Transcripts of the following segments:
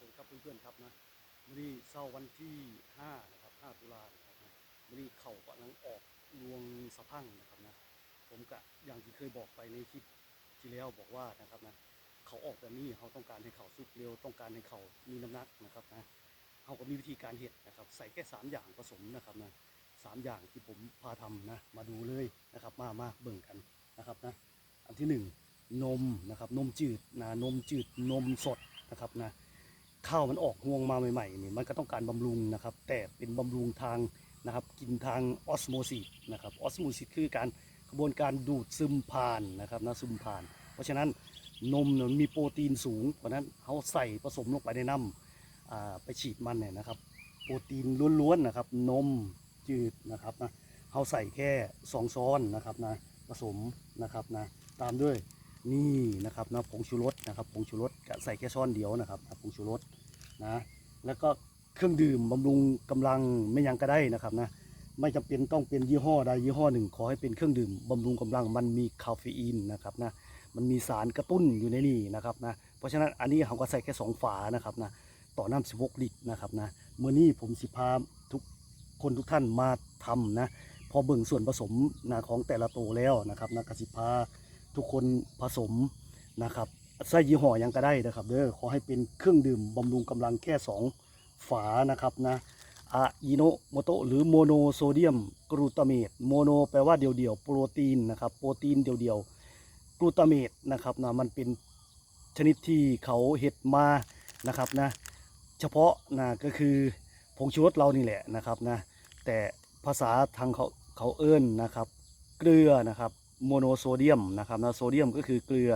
วัสดีครับเพื่อนๆครับนะวันนี้เช้าวันที่5นะครับ5ตุลาครับนะวันนี้เข่ากำลังออกลวงสะพังนะครับนะ ผมกะอย่างที่เคยบอกไปในคลิปที่แล้วบอกว่านะครับนะเขาออกแบบนี้เขาต้องการให้เขาสุกเร็วต้องการให้เขามีน้ำหนักนะครับนะเขาก็มีวิธีการเห็ดนะครับ ใส่แค่สามอย่างผสมนะครับนะสามอย่างที่ผมพาทำนะมาดูเลยนะครับ มามาเบิ่งกันนะครับนะอันที่หนึ่งนมนะครับนมจืดนะนมจืดนมสดนะครับนะ ข้าวมันออกห่วงมาใหม่ๆนี่มันก็ต้องการบำรุงนะครับ แต่เป็นบำรุงทางนะครับ กินทางออสโมซิสนะครับออสโมซิสคือการกระบวนการดูดซึมผ่านนะครับนะซึมผ่าน เพราะฉะนั้นนมเนี่ยมีโปรตีนสูงเพราะนั้นเขาใส่ผสมลงไปในน้ำไปฉีดมันเนี่ยนะครับ โปรตีนล้วนๆนะครับ นมจืดนะครับนะเขาใส่แค่สองช้อนนะครับนะผสมนะครับนะตามด้วย นี่นะครับนะผงชูรสนะครับผงชูรสใส่แค่ช้อนเดียวนะครับผงชูรสนะแล้วก็เครื่องดื่มบำรุงกำลังไม่ยังก็ได้นะครับนะไม่จำเป็นต้องเป็นยี่ห้อใดยี่ห้อหนึ่ง ขอให้เป็นเครื่องดื่มบำรุงกำลังมันมีคาเฟอีนนะครับนะมันมีสารกระตุ้นอยู่ในนี่นะครับนะเพราะฉะนั้นอันนี้เขาก็ใส่แค่สองฝานะครับนะต่อน้ำสิบหกลิตรนะครับนะเมื่อนี้ผมสิพาทุกคนทุกท่านมาทำนะพอเบิ่งส่วนผสมนะของแต่ละตัวแล้วนะครับนะกสิพา ทุกคนผสมนะครับใส่ยี่ห้อยังก็ได้นะครับเด้อขอให้เป็นเครื่องดื่มบำรุงกำลังแค่2ฝานะครับนะอะยิโนโมโตหรือโมโนโซเดียมกรูตาเมตโมโนแปลว่าเดียวๆโปรตีนนะครับโปรตีนเดียวๆกรูตาเมตนะครับนะมันเป็นชนิดที่เขาเห็ดมานะครับนะเฉพาะนะก็คือผงชูรสเรานี่แหละนะครับนะแต่ภาษาทางเขาเขาเอิ้นนะครับ เกลือนะครับ โมโนโซเดียมนะครับนะโซเดียมก็คือเกลือ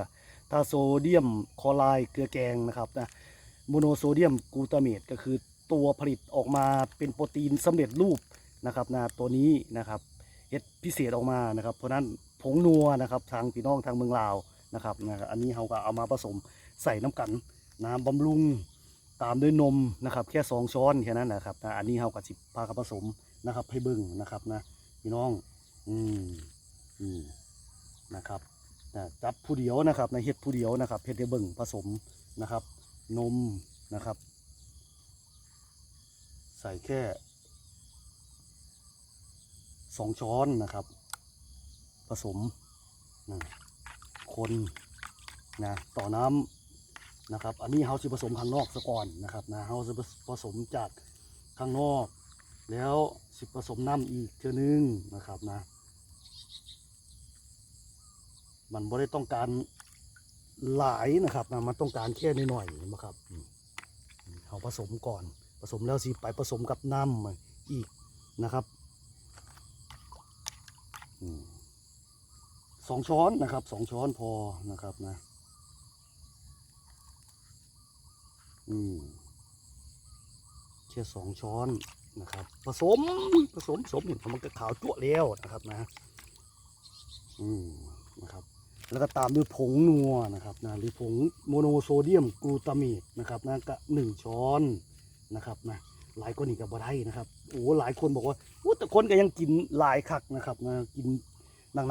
ถ้าโซเดียมคลอไรด์เกลือแกงนะครับนะโมโนโซเดียมกลูตาเมตก็คือตัวผลิตออกมาเป็นโปรตีนสำเร็จรูปนะครับนะตัวนี้นะครับเฮ็ดพิเศษออกมานะครับ เพราะฉะนั้นผงนัวนะครับทางพี่น้องทางเมืองลาวนะครับนะอันนี้เราก็เอามาผสมใส่น้ำกันน้ำบำรุงตามด้วยนมนะครับแค่สองช้อนแค่นั้นนะครับนะอันนี้เราก็สิพากับผสมนะครับให้เบิ่งนะครับนะพี่น้องอืมอืม นะครับจับผู้เดียวนะครับในเฮ็ดผู้เดียวนะครับเฮ็ดเบิ่งผสมนะครับ นมนะครับ ใส่แค่สองช้อนนะครับ ผสมนะคนนะต่อน้ำนะครับ อันนี้เขาจะผสมข้างนอกซะก่อนนะครับนะเขาจะผสมจากข้างนอก แล้วสิผสมน้ำอีกเทื่อนึงนะครับนะ มันไม่ได้ต้องการหลายนะครับนะมันต้องการแค่นิดหน่อยนะครับเอาผสมก่อนผสมแล้วสิไปผสมกับน้ำอีกนะครับสองช้อนนะครับสองช้อนพอนะครับนะอืมแค่สองช้อนนะครับ ผสมผสมผสมเห็นมันก็ขาวจั่วแล้วนะครับนะ อืมนะครับ แล้วก็ตามด้วยผงนัวนะครับนะหรือผงโมโนโซเดียมกลูตาเมตนะครับนะก็หนึ่งช้อนนะครับนะหลายคนอีกก็บ่ได้นะครับโอ้หลายคนบอกว่าโอ้แต่คนก็ยังกินหลายคักนะครับนะกิน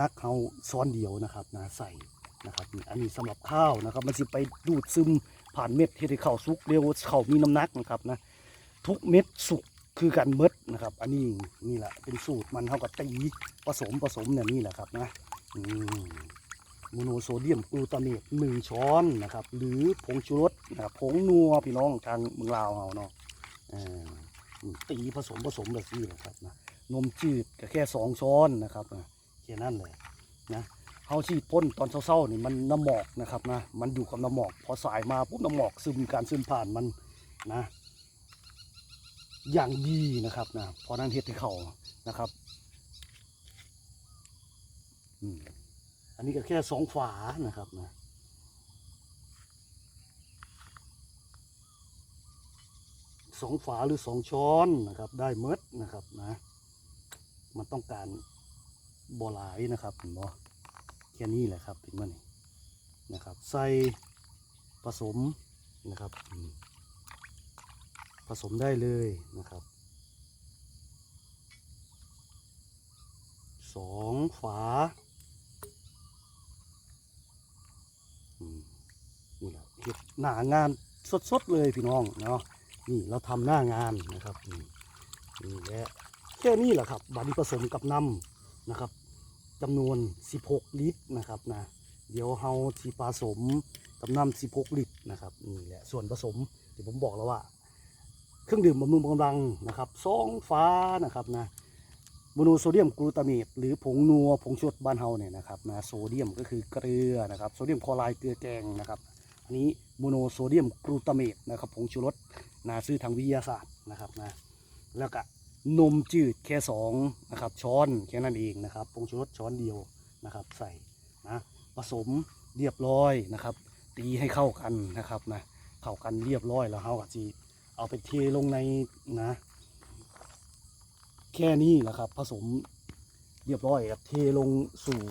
นักๆเขาซ้อนเดียวนะครับนะใส่นะครับอันนี้สำหรับข้าวนะครับมันสิไปดูดซึมผ่านเม็ดเฮ็ดให้ข้าวสุกเร็วข้าวมีน้ำหนักนะครับนะทุกเม็ดสุกคือกันเมดนะครับ อันนี้นี่แหละเป็นสูตรมันเท่ากับตีผสมผสมเนี่ยนี่แหละครับนะอืม โมโนโซเดียมกลูตาเมตหนึ่งช้อนนะครับ หรือผงชูรสนะครับผงนัวพี่น้องทางเมืองลาวเราเนาะอ่าตีผสมผสมแบบนี้นะครับนะนมจืดก็แค่สองช้อนนะครับแค่นั้นเลยนะเขาฉีพ่นตอนเช้าๆนี่มันน้ำหมอกนะครับนะมันอยู่กับน้ำหมอก พอสายมาปุ๊บน้ำหมอกซึมการซึมผ่านมันนะ อย่างดีนะครับนะพราะนั้นเฮ็ดให้เขานะครับ อืม นนี้ก็แค่สองฝานะครับนะสองฝาหรือสองช้อนนะครับ ได้เมดนะครับนะ มันต้องการบ่หลายนะครับเห็นบ่แค่นี้แหละครับถึงมันนี่นะครับ ใส่ผสมนะครับ ผสมได้เลยนะครับสองฝาอืมนี่แหละ เห็ดหนางานสดๆเลยพี่น้องเนาะนี่เราทำหน้างานนะครับนี่นี่แหละแค่นี้แหละครับบาดนีผสมกับน้ำนะครับจำนวน 16 ลิตรนะครับนะเดี๋ยวเฮาสีผสมกับน้ำ16 ลิตรนะครับนี่แหละส่วนผสมที่ผมบอกแล้วว่า เครื่องดื่มบำรุงกำลังนะครับซองฟ้านะครับนะโมโนโซเดียมกลูตาเมตหรือผงนัวผงชูรสบ้านเฮาเนี่ยนะครับนะโซเดียมก็คือเกลือนะครับโซเดียมคลอไรด์เกลือแกงนะครับ นี้โมโนโซเดียมกลูตาเมตนะครับผงชูรสนะซื้อทางวิทยาศาสตร์นะครับนะแล้วก็นมจืดแค่สองนะครับช้อนแค่นั้นเองนะครับผงชูรสช้อนเดียวนะครับใส่นะผสมเรียบร้อยนะครับ ตีให้เข้ากันนะครับนะเข้ากันเรียบร้อยแล้วเฮาก็จีเอาไปเทลงในนะ แค่นี้แหละครับ ผสมเรียบร้อยครับเทลงสู่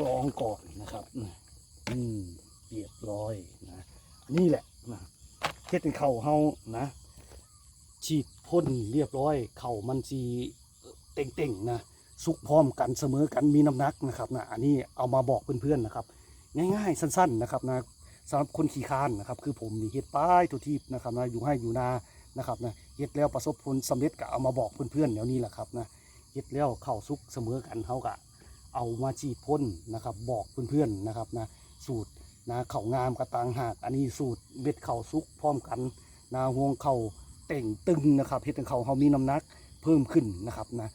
กรองก่อนนะครับอืมเรียบร้อยนะนี่แหละนะเฮ็ดให้เข่าเฮานะ ฉีดพ่นเรียบร้อย เข่ามันสีเต่งๆนะสุกพร้อมกันเสมอกันมีน้ำหนักนะครับนะอันนี้เอามาบอกเพื่อนๆนะครับ ง่ายๆ สั้น ๆนะครับนะสำหรับคนขี่คานนะครับ คือผมนี่เฮ็ดป้ายตัวทีบนะครับนะอยู่ให้อยู่นานะครับนะเฮ็ดแล้วประสบผลสำเร็จก็เอามาบอกเพื่อนๆเดี๋ยวนี้แหละครับนะเฮ็ดแล้วเข้าสุกเสมอกันเฮาก็ เอามาฉีดพ่นนะครับ บอกเพื่อนๆนะครับนะสูตรนะเข่างามกระตังหาก อันนี้สูตรเบ็ดเข่าซุกพร้อมกันนะห่วงเข่าเต่งตึงนะครับเฮ็ดเข่าเฮามีน้ำหนักเพิ่มขึ้นนะครับนะ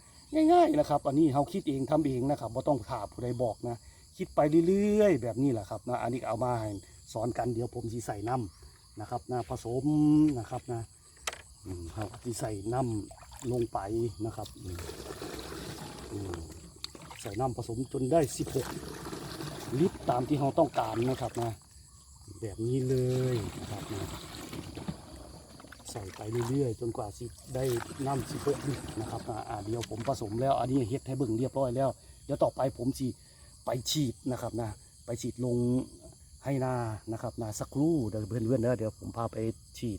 ง่ายๆนะครับ อันนี้เฮาคิดเองทำเองนะครับบ่ต้องถามผู้ใดบอกนะ คิดไปเรื่อยๆ แบบนี้แหละครับนะอันนี้เอามาให้สอนกันเดี๋ยวผมสิใส่น้ำนะครับนะผสมนะครับนะอืมเฮาก็สิใส่น้ำลงไปนะครับอืม ส่น้ำผสมจนได้ 16 ลิตรตามที่เราต้องการนะครับนะ แบบนี้เลยนะครับนะใส่ไปเรื่อยๆ จนกว่าสิได้น้ำ16ลิตรนะครับนะอ่าเดี๋ยวผมผสมแล้ว อันนี้เฮ็ดให้เบิ่งเรียบร้อยแล้ว เดี๋ยวต่อไปผมสิไปฉีดนะครับนะ ไปฉีดลงให้นานะครับนะสักครู่เดี๋ยวเพื่อนๆเด้อเดี๋ยวผมพาไปฉีด